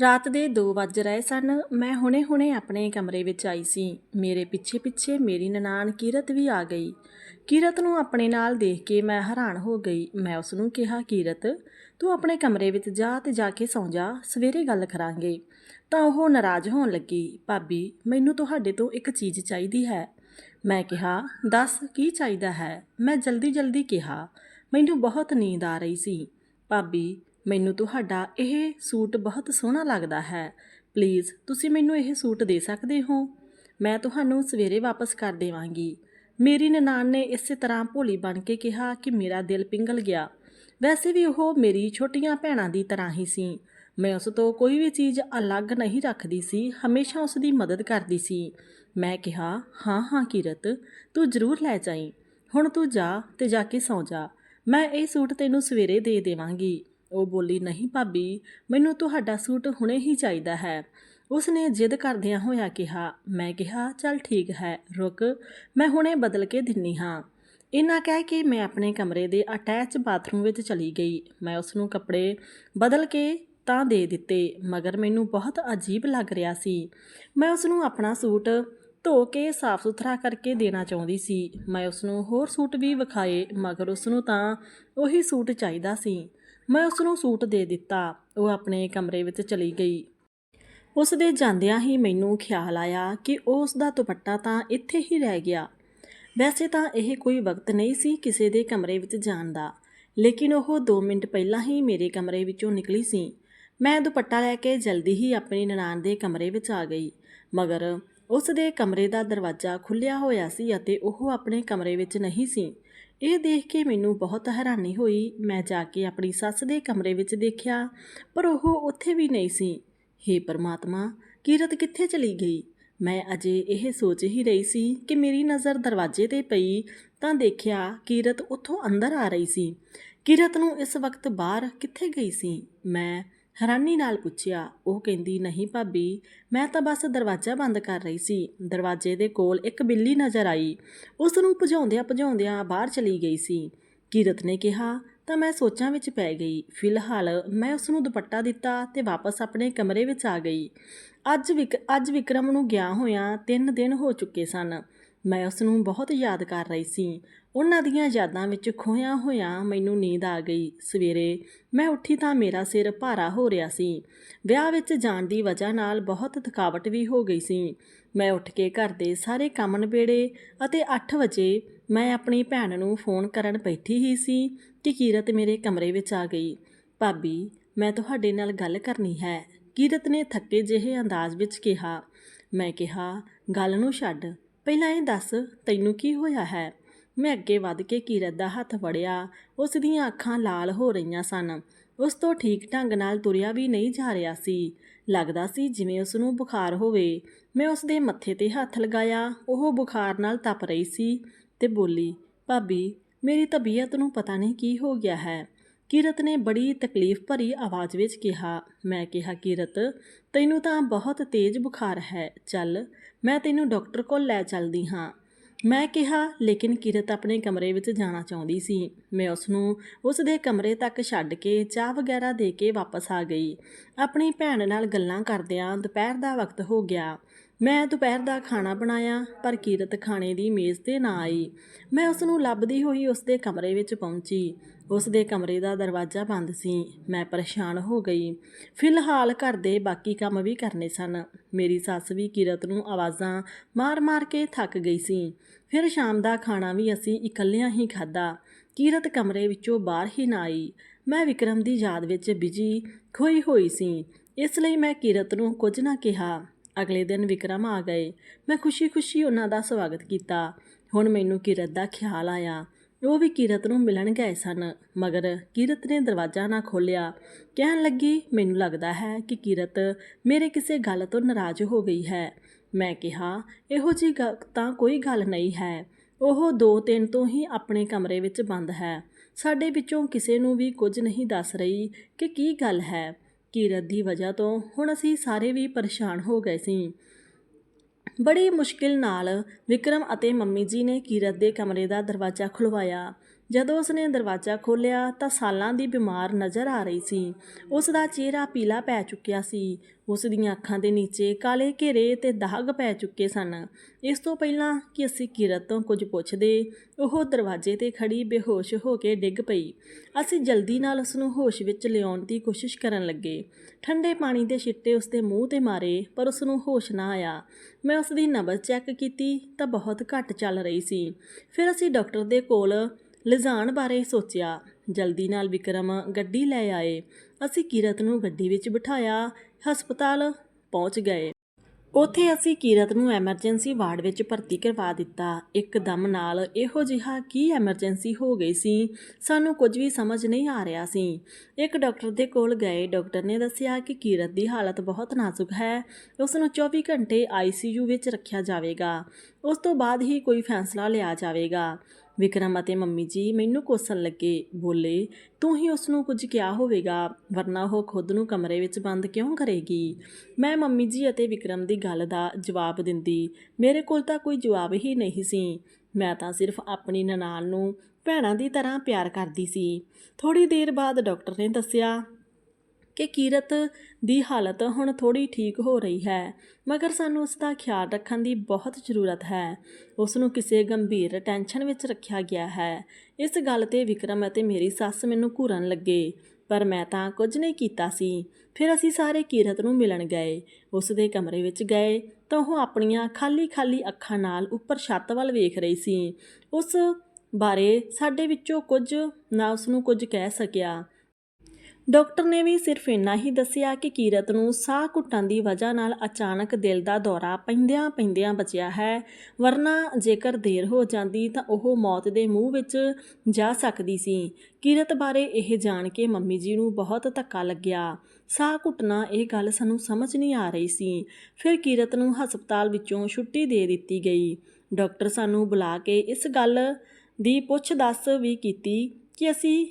ਰਾਤ ਦੇ 2 ਵੱਜ ਰਹੇ ਸਨ। ਮੈਂ ਹੁਣੇ-ਹੁਣੇ ਆਪਣੇ ਕਮਰੇ ਵਿੱਚ ਆਈ ਸੀ। ਮੇਰੇ ਪਿੱਛੇ-ਪਿੱਛੇ ਮੇਰੀ ਨਨਾਣ ਕੀਰਤ ਵੀ ਆ ਗਈ। ਕੀਰਤ ਨੂੰ ਆਪਣੇ ਨਾਲ ਦੇਖ ਕੇ ਮੈਂ ਹੈਰਾਨ ਹੋ ਗਈ। ਮੈਂ ਉਸ ਨੂੰ ਕਿਹਾ, ਕੀਰਤ, ਤੂੰ ਆਪਣੇ ਕਮਰੇ ਵਿੱਚ ਜਾ ਤੇ ਜਾ ਕੇ ਸੌਂ ਜਾ। ਸਵੇਰੇ ਗੱਲ ਕਰਾਂਗੇ। ਤਾਂ ਉਹ ਨਾਰਾਜ਼ ਹੋਣ ਲੱਗੀ। ਭਾਬੀ, ਮੈਨੂੰ ਤੁਹਾਡੇ ਤੋਂ ਇੱਕ ਚੀਜ਼ ਚਾਹੀਦੀ ਹੈ। ਮੈਂ ਕਿਹਾ, ਦੱਸ, ਕੀ ਚਾਹੀਦਾ ਹੈ? ਮੈਂ ਜਲਦੀ-ਜਲਦੀ ਕਿਹਾ, ਮੈਨੂੰ ਬਹੁਤ ਨੀਂਦ ਆ ਰਹੀ ਸੀ। ਭਾਬੀ ਮੈਨੂੰ ਤੁਹਾਡਾ ਇਹ ਸੂਟ ਬਹੁਤ ਸੋਹਣਾ ਲੱਗਦਾ ਹੈ। ਪਲੀਜ਼ ਤੁਸੀਂ ਮੈਨੂੰ ਇਹ ਸੂਟ ਦੇ ਸਕਦੇ ਹੋ? ਮੈਂ ਤੁਹਾਨੂੰ ਸਵੇਰੇ ਵਾਪਸ ਕਰ ਦੇਵਾਂਗੀ। ਮੇਰੀ ਨਨਾਣ ਨੇ ਇਸੇ ਤਰ੍ਹਾਂ ਭੋਲੀ ਬਣ ਕੇ ਕਿਹਾ ਕਿ ਮੇਰਾ ਦਿਲ ਪਿੰਗਲ ਗਿਆ। ਵੈਸੇ ਵੀ ਉਹ ਮੇਰੀ ਛੋਟੀਆਂ ਭੈਣਾਂ ਦੀ ਤਰ੍ਹਾਂ ਹੀ ਸੀ। ਮੈਂ ਉਸ ਤੋਂ ਕੋਈ ਵੀ ਚੀਜ਼ ਅਲੱਗ ਨਹੀਂ ਰੱਖਦੀ ਸੀ, ਹਮੇਸ਼ਾ ਉਸ ਦੀ ਮਦਦ ਕਰਦੀ ਸੀ। ਮੈਂ ਕਿਹਾ, ਹਾਂ ਹਾਂ, ਕਿਰਤ, ਤੂੰ ਜ਼ਰੂਰ ਲੈ ਜਾਈਂ। ਹੁਣ ਤੂੰ ਜਾ ਤੇ ਜਾ ਕੇ ਸੌਂ ਜਾ। ਮੈਂ ਇਹ ਸੂਟ ਤੈਨੂੰ ਸਵੇਰੇ ਦੇ ਦੇਵਾਂਗੀ। ਉਹ ਬੋਲੀ, ਨਹੀਂ ਭਾਬੀ, ਮੈਨੂੰ ਤੁਹਾਡਾ ਸੂਟ ਹੁਣੇ ਹੀ ਚਾਹੀਦਾ ਹੈ। ਉਸ ਨੇ ਜਿੱਦ ਕਰਦਿਆਂ ਹੋਇਆ ਕਿਹਾ, ਮੈਂ ਕਿਹਾ, ਚੱਲ ਠੀਕ ਹੈ, ਰੁਕ, ਮੈਂ ਹੁਣੇ ਬਦਲ ਕੇ ਦਿੰਨੀ ਹਾਂ। ਇਹਨਾਂ ਕਹਿ ਕੇ ਮੈਂ ਆਪਣੇ ਕਮਰੇ ਦੇ ਅਟੈਚ ਬਾਥਰੂਮ ਵਿੱਚ ਚਲੀ ਗਈ। ਮੈਂ ਉਸ ਨੂੰ ਕੱਪੜੇ ਬਦਲ ਕੇ ਤਾਂ ਦੇ ਦਿੱਤੇ, ਮਗਰ ਮੈਨੂੰ ਬਹੁਤ ਅਜੀਬ ਲੱਗ ਰਿਹਾ ਸੀ। ਮੈਂ ਉਸ ਨੂੰ ਆਪਣਾ ਸੂਟ ਧੋ ਕੇ ਸਾਫ਼ ਸੁਥਰਾ ਕਰਕੇ ਦੇਣਾ ਚਾਹੁੰਦੀ ਸੀ। ਮੈਂ ਉਸ ਨੂੰ ਹੋਰ ਸੂਟ ਵੀ ਵਿਖਾਏ, ਮਗਰ ਉਸ ਨੂੰ ਤਾਂ ਉਹੀ ਸੂਟ ਚਾਹੀਦਾ ਸੀ। ਮੈਂ ਉਸ ਨੂੰ ਸੂਟ ਦੇ ਦਿੱਤਾ। ਉਹ ਆਪਣੇ ਕਮਰੇ ਵਿੱਚ ਚਲੀ ਗਈ। ਉਸ ਦੇ ਜਾਂਦਿਆਂ ਹੀ ਮੈਨੂੰ ਖਿਆਲ ਆਇਆ ਕਿ ਉਸ ਦਾ ਦੁਪੱਟਾ ਤਾਂ ਇੱਥੇ ਹੀ ਰਹਿ ਗਿਆ। ਵੈਸੇ ਤਾਂ ਇਹ ਕੋਈ ਵਕਤ ਨਹੀਂ ਸੀ ਕਿਸੇ ਦੇ ਕਮਰੇ ਵਿੱਚ ਜਾਣ ਦਾ। ਲੇਕਿਨ ਉਹ 2 ਮਿੰਟ ਪਹਿਲਾਂ ਹੀ ਮੇਰੇ ਕਮਰੇ ਵਿੱਚੋਂ ਨਿਕਲੀ ਸੀ। ਮੈਂ ਦੁਪੱਟਾ ਲੈ ਕੇ ਜਲਦੀ ਹੀ ਆਪਣੀ ਨਨਾਣ ਦੇ ਕਮਰੇ ਵਿੱਚ ਆ ਗਈ। ਮਗਰ ਉਸ ਦੇ ਕਮਰੇ ਦਾ ਦਰਵਾਜ਼ਾ ਖੁੱਲਿਆ ਹੋਇਆ ਸੀ ਅਤੇ ਉਹ ਆਪਣੇ ਕਮਰੇ ਵਿੱਚ ਨਹੀਂ ਸੀ। ਇਹ ਦੇਖ ਕੇ ਮੈਨੂੰ ਬਹੁਤ ਹੈਰਾਨੀ ਹੋਈ। ਮੈਂ ਜਾ ਕੇ ਆਪਣੀ ਸੱਸ ਦੇ ਕਮਰੇ ਵਿੱਚ ਦੇਖਿਆ, ਪਰ ਉਹ ਉੱਥੇ ਵੀ ਨਹੀਂ ਸੀ। ਹੇ ਪਰਮਾਤਮਾ, ਕੀਰਤ ਕਿੱਥੇ ਚਲੀ ਗਈ? ਮੈਂ ਅਜੇ ਇਹ ਸੋਚ ਹੀ ਰਹੀ ਸੀ ਕਿ ਮੇਰੀ ਨਜ਼ਰ ਦਰਵਾਜ਼ੇ ਤੇ ਪਈ ਤਾਂ ਦੇਖਿਆ ਕੀਰਤ ਉੱਥੋਂ ਅੰਦਰ ਆ ਰਹੀ ਸੀ। ਕੀਰਤ ਨੂੰ ਇਸ ਵਕਤ ਬਾਹਰ ਕਿੱਥੇ ਗਈ ਸੀ? ਮੈਂ ਹੈਰਾਨੀ ਨਾਲ ਪੁੱਛਿਆ, ਉਹ ਕਹਿੰਦੀ, ਨਹੀਂ ਭਾਬੀ, ਮੈਂ ਤਾਂ ਬਸ ਦਰਵਾਜ਼ਾ ਬੰਦ ਕਰ ਰਹੀ ਸੀ। ਦਰਵਾਜ਼ੇ ਦੇ ਕੋਲ ਇੱਕ ਬਿੱਲੀ ਨਜ਼ਰ ਆਈ। ਉਸ ਨੂੰ ਭਜਾਉਂਦਿਆਂ ਭਜਾਉਂਦਿਆਂ ਬਾਹਰ ਚਲੀ ਗਈ ਸੀ। ਕੀਰਤ ਨੇ ਕਿਹਾ, ਤਾਂ ਮੈਂ ਸੋਚਾਂ ਵਿੱਚ ਪੈ ਗਈ। ਫਿਲਹਾਲ ਮੈਂ ਉਸ ਨੂੰ ਦੁਪੱਟਾ ਦਿੱਤਾ ਤੇ ਵਾਪਸ ਆਪਣੇ ਕਮਰੇ ਵਿੱਚ ਆ ਗਈ। ਅੱਜ ਵਿਕ, ਅੱਜ ਵਿਕਰਮ ਨੂੰ ਗਿਆ ਹੋਇਆਂ 3 ਦਿਨ ਹੋ ਚੁੱਕੇ ਸਨ। ਮੈਂ ਉਸ ਨੂੰ ਬਹੁਤ ਯਾਦ ਕਰ ਰਹੀ ਸੀ। ਉਹਨਾਂ ਦੀਆਂ ਯਾਦਾਂ ਵਿੱਚ ਖੋਇਆ ਹੋਇਆ ਮੈਨੂੰ ਨੀਂਦ ਆ ਗਈ। ਸਵੇਰੇ ਮੈਂ ਉੱਠੀ ਤਾਂ ਮੇਰਾ ਸਿਰ ਭਾਰਾ ਹੋ ਰਿਹਾ ਸੀ। ਵਿਆਹ ਵਿੱਚ ਜਾਣ ਦੀ ਵਜ੍ਹਾ ਨਾਲ ਬਹੁਤ ਥਕਾਵਟ ਵੀ ਹੋ ਗਈ ਸੀ। ਮੈਂ ਉੱਠ ਕੇ ਘਰ ਦੇ ਸਾਰੇ ਕੰਮ ਨਿਬੇੜੇ ਅਤੇ 8 ਵਜੇ ਮੈਂ ਆਪਣੀ ਭੈਣ ਨੂੰ ਫੋਨ ਕਰਨ ਬੈਠੀ ਹੀ ਸੀ ਕਿ ਕੀਰਤ ਮੇਰੇ ਕਮਰੇ ਵਿੱਚ ਆ ਗਈ। ਭਾਬੀ, ਮੈਂ ਤੁਹਾਡੇ ਨਾਲ ਗੱਲ ਕਰਨੀ ਹੈ। ਕੀਰਤ ਨੇ ਥੱਕੇ ਜਿਹੇ ਅੰਦਾਜ਼ ਵਿੱਚ ਕਿਹਾ। ਮੈਂ ਕਿਹਾ, ਗੱਲ ਨੂੰ ਛੱਡ। ਪਹਿਲਾਂ ਇਹ ਦੱਸ, ਤੈਨੂੰ ਕੀ ਹੋਇਆ ਹੈ? ਮੈਂ ਅੱਗੇ ਵੱਧ ਕੇ ਕੀਰਤ ਦਾ ਹੱਥ ਫੜਿਆ, ਉਸ ਦੀਆਂ ਅੱਖਾਂ ਲਾਲ ਹੋ ਰਹੀਆਂ ਸਨ। ਉਸ ਤੋਂ ਠੀਕ ਢੰਗ ਨਾਲ ਤੁਰਿਆ ਵੀ ਨਹੀਂ ਜਾ ਰਿਹਾ ਸੀ। ਲੱਗਦਾ ਸੀ ਜਿਵੇਂ ਉਸ ਨੂੰ ਬੁਖਾਰ ਹੋਵੇ। ਮੈਂ ਉਸ ਦੇ ਮੱਥੇ ਤੇ ਹੱਥ ਲਗਾਇਆ, ਉਹ ਬੁਖਾਰ ਨਾਲ ਤਪ ਰਹੀ ਸੀ ਤੇ ਬੋਲੀ, ਭਾਬੀ, ਮੇਰੀ ਤਬੀਅਤ ਨੂੰ ਪਤਾ ਨਹੀਂ ਕੀ ਹੋ ਗਿਆ ਹੈ। ਕੀਰਤ ਨੇ ਬੜੀ ਤਕਲੀਫ ਭਰੀ ਆਵਾਜ਼ ਵਿੱਚ ਕਿਹਾ। ਮੈਂ ਕਿਹਾ, ਕੀਰਤ, ਤੈਨੂੰ ਤਾਂ ਬਹੁਤ ਤੇਜ਼ ਬੁਖਾਰ ਹੈ। ਚੱਲ ਮੈਂ ਤੈਨੂੰ ਡਾਕਟਰ ਕੋਲ ਲੈ ਚੱਲਦੀ ਹਾਂ। ਮੈਂ ਕਿਹਾ, ਲੇਕਿਨ ਕਿਰਤ ਆਪਣੇ ਕਮਰੇ ਵਿੱਚ ਜਾਣਾ ਚਾਹੁੰਦੀ ਸੀ। ਮੈਂ ਉਸ ਨੂੰ ਉਸ ਦੇ ਕਮਰੇ ਤੱਕ ਛੱਡ ਕੇ ਚਾਹ ਵਗੈਰਾ ਦੇ ਕੇ ਵਾਪਸ ਆ ਗਈ। ਆਪਣੀ ਭੈਣ ਨਾਲ ਗੱਲਾਂ ਕਰਦਿਆਂ ਦੁਪਹਿਰ ਦਾ ਵਕਤ ਹੋ ਗਿਆ। ਮੈਂ ਦੁਪਹਿਰ ਦਾ ਖਾਣਾ ਬਣਾਇਆ, ਪਰ ਕੀਰਤ ਖਾਣੇ ਦੀ ਮੇਜ਼ ਤੇ ਨਾ ਆਈ। ਮੈਂ ਉਸ ਨੂੰ ਲੱਭਦੀ ਹੋਈ ਉਸ ਦੇ ਕਮਰੇ ਵਿੱਚ ਪਹੁੰਚੀ। ਉਸ ਦੇ ਕਮਰੇ ਦਾ ਦਰਵਾਜ਼ਾ ਬੰਦ ਸੀ। ਮੈਂ ਪਰੇਸ਼ਾਨ ਹੋ ਗਈ। ਫਿਲਹਾਲ ਘਰ ਦੇ ਬਾਕੀ ਕੰਮ ਵੀ ਕਰਨੇ ਸਨ। ਮੇਰੀ ਸੱਸ ਵੀ ਕਿਰਤ ਨੂੰ ਆਵਾਜ਼ਾਂ ਮਾਰ-ਮਾਰ ਕੇ ਥੱਕ ਗਈ ਸੀ। ਫਿਰ ਸ਼ਾਮ ਦਾ ਖਾਣਾ ਵੀ ਅਸੀਂ ਇਕੱਲਿਆਂ ਹੀ ਖਾਧਾ। ਕੀਰਤ ਕਮਰੇ ਵਿੱਚੋਂ ਬਾਹਰ ਹੀ ਨਾ ਆਈ। ਮੈਂ ਵਿਕਰਮ ਦੀ ਯਾਦ ਵਿੱਚ ਬਿਜ਼ੀ ਖੋਈ ਹੋਈ ਸੀ। ਇਸ ਲਈ ਮੈਂ ਕੀਰਤ ਨੂੰ ਕੁਝ ਨਾ ਕਿਹਾ। ਅਗਲੇ ਦਿਨ ਵਿਕਰਮ ਆ ਗਏ। ਮੈਂ ਖੁਸ਼ੀ-ਖੁਸ਼ੀ ਉਹਨਾਂ ਦਾ ਸਵਾਗਤ ਕੀਤਾ। ਹੁਣ ਮੈਨੂੰ ਕਿਰਤ ਦਾ ਖਿਆਲ ਆਇਆ। ਉਹ ਵੀ ਕੀਰਤ ਨੂੰ ਮਿਲਣ ਗਏ ਸਨ, ਮਗਰ ਕੀਰਤ ਨੇ ਦਰਵਾਜ਼ਾ ਨਾ ਖੋਲ੍ਹਿਆ। ਕਹਿਣ ਲੱਗੀ, ਮੈਨੂੰ ਲੱਗਦਾ ਹੈ ਕਿ ਕੀਰਤ ਮੇਰੇ ਕਿਸੇ ਗੱਲ ਤੋਂ ਨਾਰਾਜ਼ ਹੋ ਗਈ ਹੈ। ਮੈਂ ਕਿਹਾ, ਇਹੋ ਜੀ ਤਾਂ ਕੋਈ ਗੱਲ ਨਹੀਂ ਹੈ। ਉਹ ਦੋ ਤਿੰਨ ਤੋਂ ਹੀ ਆਪਣੇ ਕਮਰੇ ਵਿੱਚ ਬੰਦ ਹੈ। ਸਾਡੇ ਵਿੱਚੋਂ ਕਿਸੇ ਨੂੰ ਵੀ ਕੁਝ ਨਹੀਂ ਦੱਸ ਰਹੀ ਕਿ ਕੀ ਗੱਲ ਹੈ। ਕੀਰਤ ਦੀ ਵਜ੍ਹਾ ਤੋਂ ਹੁਣ ਅਸੀਂ ਸਾਰੇ ਵੀ ਪਰੇਸ਼ਾਨ ਹੋ ਗਏ ਸੀ। ਬੜੀ ਮੁਸ਼ਕਿਲ ਨਾਲ ਵਿਕਰਮ ਅਤੇ ਮੰਮੀ ਜੀ ਨੇ ਕੀਰਤ ਦੇ ਕਮਰੇ ਦਾ ਦਰਵਾਜ਼ਾ ਖੁਲਵਾਇਆ। ਜਦੋਂ ਉਸਨੇ ਦਰਵਾਜ਼ਾ ਖੋਲ੍ਹਿਆ ਤਾਂ ਸਾਲਾਂ ਦੀ ਬਿਮਾਰ ਨਜ਼ਰ ਆ ਰਹੀ ਸੀ। ਉਸ ਦਾ ਚਿਹਰਾ ਪੀਲਾ ਪੈ ਚੁੱਕਿਆ ਸੀ। ਉਸ ਦੀਆਂ ਅੱਖਾਂ ਦੇ ਨੀਚੇ ਕਾਲੇ ਘੇਰੇ ਤੇ ਦਾਗ ਪੈ ਚੁੱਕੇ ਸਨ। ਇਸ ਤੋਂ ਪਹਿਲਾਂ ਕਿ ਅਸੀਂ ਕਿਰਤ ਤੋਂ ਕੁਝ ਪੁੱਛਦੇ, ਉਹ ਦਰਵਾਜ਼ੇ ਤੇ ਖੜੀ ਬੇਹੋਸ਼ ਹੋ ਕੇ ਡਿੱਗ ਪਈ। ਅਸੀਂ ਜਲਦੀ ਨਾਲ ਉਸ ਨੂੰ ਹੋਸ਼ ਵਿੱਚ ਲਿਆਉਣ ਦੀ ਕੋਸ਼ਿਸ਼ ਕਰਨ ਲੱਗੇ। ਠੰਡੇ ਪਾਣੀ ਦੇ ਛਿੱਟੇ ਉਸ ਦੇ ਮੂੰਹ ਤੇ ਮਾਰੇ, ਪਰ ਉਸ ਨੂੰ ਹੋਸ਼ ਨਾ ਆਇਆ। ਮੈਂ ਉਸ ਦੀ ਨਬਜ਼ ਚੈੱਕ ਕੀਤੀ ਤਾਂ ਬਹੁਤ ਘੱਟ ਚੱਲ ਰਹੀ ਸੀ। ਫਿਰ ਅਸੀਂ ਡਾਕਟਰ ਦੇ ਕੋਲ ਲਿਜਾਣ ਬਾਰੇ ਸੋਚਿਆ। ਜਲਦੀ ਨਾਲ ਵਿਕਰਮ ਗੱਡੀ ਲੈ ਆਏ। ਅਸੀਂ ਕੀਰਤ ਨੂੰ ਗੱਡੀ ਵਿੱਚ ਬਿਠਾਇਆ। ਹਸਪਤਾਲ ਪਹੁੰਚ ਗਏ। ਉੱਥੇ ਅਸੀਂ ਕੀਰਤ ਨੂੰ ਐਮਰਜੈਂਸੀ ਵਾਰਡ ਵਿੱਚ ਭਰਤੀ ਕਰਵਾ ਦਿੱਤਾ। ਇੱਕਦਮ ਨਾਲ ਇਹੋ ਜਿਹਾ ਕੀ ਐਮਰਜੈਂਸੀ ਹੋ ਗਈ ਸੀ? ਸਾਨੂੰ ਕੁਝ ਵੀ ਸਮਝ ਨਹੀਂ ਆ ਰਿਹਾ ਸੀ। ਇੱਕ ਡਾਕਟਰ ਦੇ ਕੋਲ ਗਏ। ਡਾਕਟਰ ਨੇ ਦੱਸਿਆ ਕਿ ਕੀਰਤ ਦੀ ਹਾਲਤ ਬਹੁਤ ਨਾਜ਼ੁਕ ਹੈ। ਉਸ ਨੂੰ 24 ਘੰਟੇ ਆਈਸੀਯੂ ਵਿੱਚ ਰੱਖਿਆ ਜਾਵੇਗਾ। ਉਸ ਤੋਂ ਬਾਅਦ ਹੀ ਕੋਈ ਫੈਸਲਾ ਲਿਆ ਜਾਵੇਗਾ। ਵਿਕਰਮ ਅਤੇ ਮੰਮੀ ਜੀ ਮੈਨੂੰ ਕੋਸਣ ਲੱਗੇ, ਬੋਲੇ, ਤੂੰ ਹੀ ਉਸ ਨੂੰ ਕੁਝ ਕਿਹਾ ਹੋਵੇਗਾ, ਵਰਨਾ ਉਹ ਖੁਦ ਨੂੰ ਕਮਰੇ ਵਿੱਚ ਬੰਦ ਕਿਉਂ ਕਰੇਗੀ? ਮੈਂ ਮੰਮੀ ਜੀ ਅਤੇ ਵਿਕਰਮ ਦੀ ਗੱਲ ਦਾ ਜਵਾਬ ਦਿੰਦੀ, ਮੇਰੇ ਕੋਲ ਤਾਂ ਕੋਈ ਜਵਾਬ ਹੀ ਨਹੀਂ ਸੀ। ਮੈਂ ਤਾਂ ਸਿਰਫ ਆਪਣੀ ਨਨਾਣ ਨੂੰ ਭੈਣਾਂ ਦੀ ਤਰ੍ਹਾਂ ਪਿਆਰ ਕਰਦੀ ਸੀ। ਥੋੜੀ ਦੇਰ ਬਾਅਦ ਡਾਕਟਰ ਨੇ ਦੱਸਿਆ ਕਿ ਕੀਰਤ ਦੀ ਹਾਲਤ ਹੁਣ ਥੋੜੀ ਠੀਕ ਹੋ ਰਹੀ ਹੈ, ਮਗਰ ਸਾਨੂੰ ਉਸ ਦਾ ਖਿਆਲ ਰੱਖਣ ਦੀ ਬਹੁਤ ਜ਼ਰੂਰਤ ਹੈ। ਉਸ ਨੂੰ ਕਿਸੇ ਗੰਭੀਰ ਟੈਨਸ਼ਨ ਵਿੱਚ ਰੱਖਿਆ ਗਿਆ ਹੈ। ਇਸ ਗੱਲ ਤੇ ਵਿਕਰਮ ਅਤੇ ਮੇਰੀ ਸੱਸ ਮੈਨੂੰ ਘੂਰਨ ਲੱਗੇ, ਪਰ ਮੈਂ ਤਾਂ ਕੁਝ ਨਹੀਂ ਕੀਤਾ ਸੀ। ਫਿਰ ਅਸੀਂ ਸਾਰੇ ਕੀਰਤ ਨੂੰ ਮਿਲਣ ਗਏ। ਉਸ ਦੇ ਕਮਰੇ ਵਿੱਚ ਗਏ ਤਾਂ ਉਹ ਆਪਣੀਆਂ ਖਾਲੀ-ਖਾਲੀ ਅੱਖਾਂ ਨਾਲ ਉੱਪਰ ਛੱਤ ਵੱਲ ਵੇਖ ਰਹੀ ਸੀ। ਉਸ ਬਾਰੇ ਸਾਡੇ ਵਿੱਚੋਂ ਕੁਝ ਨਾ ਉਸ ਨੂੰ ਕੁਝ ਕਹਿ ਸਕਿਆ। ਡਾਕਟਰ ਨੇ ਵੀ ਸਿਰਫ ਇੰਨਾ ਹੀ ਦੱਸਿਆ ਕਿ ਕੀਰਤ ਨੂੰ ਸਾਹ ਘੁੱਟਣ ਦੀ ਵਜ੍ਹਾ ਨਾਲ ਅਚਾਨਕ ਦਿਲ ਦਾ ਦੌਰਾ ਪੈਂਦਿਆਂ ਪੈਂਦਿਆਂ ਬਚਿਆ ਹੈ। ਵਰਨਾ ਜੇਕਰ ਦੇਰ ਹੋ ਜਾਂਦੀ ਤਾਂ ਉਹ ਮੌਤ ਦੇ ਮੂੰਹ ਵਿੱਚ ਜਾ ਸਕਦੀ ਸੀ। ਕੀਰਤ ਬਾਰੇ ਇਹ ਜਾਣ ਕੇ ਮੰਮੀ ਜੀ ਨੂੰ ਬਹੁਤ ਧੱਕਾ ਲੱਗਿਆ। ਸਾਹ ਘੁੱਟਣਾ ਇਹ ਗੱਲ ਸਾਨੂੰ ਸਮਝ ਨਹੀਂ ਆ ਰਹੀ ਸੀ। ਫਿਰ ਕੀਰਤ ਨੂੰ ਹਸਪਤਾਲ ਵਿੱਚੋਂ ਛੁੱਟੀ ਦੇ ਦਿੱਤੀ ਗਈ। ਡਾਕਟਰ ਸਾਨੂੰ ਬੁਲਾ ਕੇ ਇਸ ਗੱਲ ਦੀ ਪੁੱਛ ਦੱਸ ਵੀ ਕੀਤੀ ਕਿ ਅਸੀਂ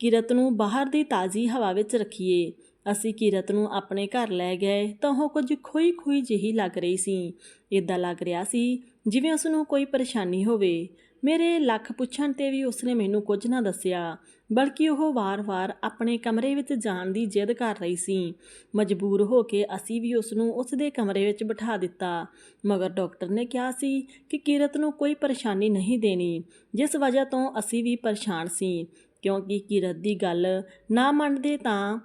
ਕਿਰਤ ਨੂੰ ਬਾਹਰ ਦੀ ਤਾਜ਼ੀ ਹਵਾ ਵਿੱਚ ਰੱਖੀਏ। ਅਸੀਂ ਕਿਰਤ ਨੂੰ ਆਪਣੇ ਘਰ ਲੈ ਗਏ ਤਾਂ ਉਹ ਕੁਝ ਖੋਈ ਖੋਈ ਜਿਹੀ ਲੱਗ ਰਹੀ ਸੀ। ਇਦਾਂ ਲੱਗ ਰਿਹਾ ਸੀ ਜਿਵੇਂ ਉਸ ਨੂੰ ਕੋਈ ਪਰੇਸ਼ਾਨੀ ਹੋਵੇ। ਮੇਰੇ ਲੱਖ ਪੁੱਛਣ ਤੇ ਵੀ ਉਸਨੇ ਮੈਨੂੰ ਕੁਝ ਨਾ ਦੱਸਿਆ, ਬਲਕਿ ਉਹ ਵਾਰ-ਵਾਰ ਆਪਣੇ ਕਮਰੇ ਵਿੱਚ ਜਾਣ ਦੀ ਜਿੱਦ ਕਰ ਰਹੀ ਸੀ। ਮਜਬੂਰ ਹੋ ਕੇ ਅਸੀਂ ਵੀ ਉਸ ਨੂੰ ਉਸ ਦੇ ਕਮਰੇ ਵਿੱਚ ਬਿਠਾ ਦਿੱਤਾ, ਮਗਰ ਡਾਕਟਰ ਨੇ ਕਿਹਾ ਸੀ ਕਿ ਕਿਰਤ ਨੂੰ ਕੋਈ ਪਰੇਸ਼ਾਨੀ ਨਹੀਂ ਦੇਣੀ, ਜਿਸ ਵਜ੍ਹਾ ਤੋਂ ਅਸੀਂ ਵੀ ਪਰੇਸ਼ਾਨ ਸੀ। ਕਿਉਂਕਿ ਕਿਰਤ ਦੀ ਗੱਲ ਨਾ ਮੰਨਦੇ ਤਾਂ